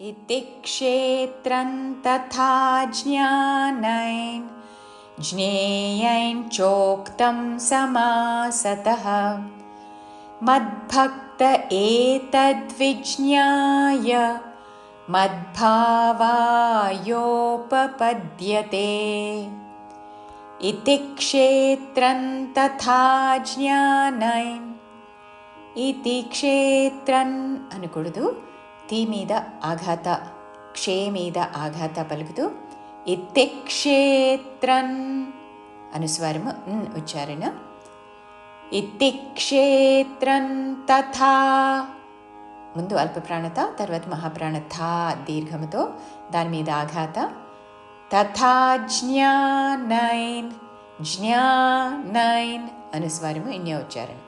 इति क्षेत्रं तथा ज्ञानैन् ज्ञेयैन् चोक्तं समासतः। मद्भक्त एतद्विज्ञाय मद्भावायोपपद्यते। इति क्षेत्रं तथा ज्ञानैन् इति क्षेत्रन् अनुकुडुदु తీ మీద ఆఘాత క్షే మీద ఆఘాత పలుకుతూ ఇత్తే క్షేత్రన్ అనుస్వారము ఉచ్చారణ. ఇత్తి క్షేత్రన్ తథా. ముందు అల్పప్రాణత తర్వాత మహాప్రాణత దీర్ఘముతో దాని మీద ఆఘాత. తథా జ్ఞానైన్ జ్ఞానైన్ అనుస్వారము ఇన్య ఉచ్చారణ.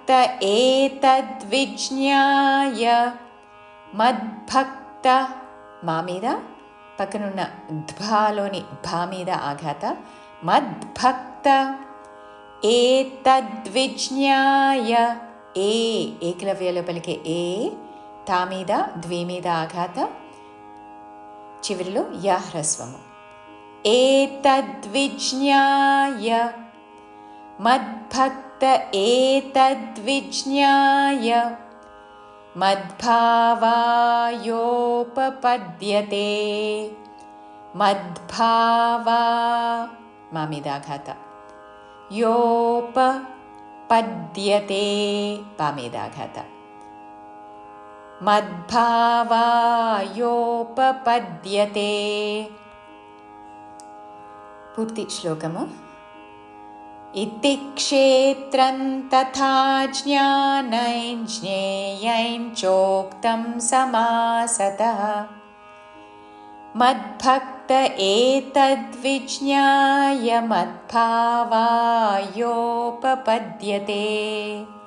ज्ञेयैन् चोक्तं समासतः मद्भक् एतद्विज्ञाय मद्भक्त मामीद पकनुन्न ध्वालोनि भामीद आघात मद्भक्त एतद्विज्ञाय ए एकलव्यलो पलिके ए तामीद द्विमीद आघात చివరిలో యా హ్రస్వము ఏతద్విజ్ఞాయ మద్భక్త एतद्विज्ञाय मद्भावायोपपद्यते। मद्भावा मामेदाघात। योपपद्यते पामेदाघात मद्भावायोपपद्यते। पूर्तिश्लोकमु इति क्षेत्रं तथा चोक्तं समासतः। मद्भक्त एतद्विज्ञाय मद्भावायोपपद्यते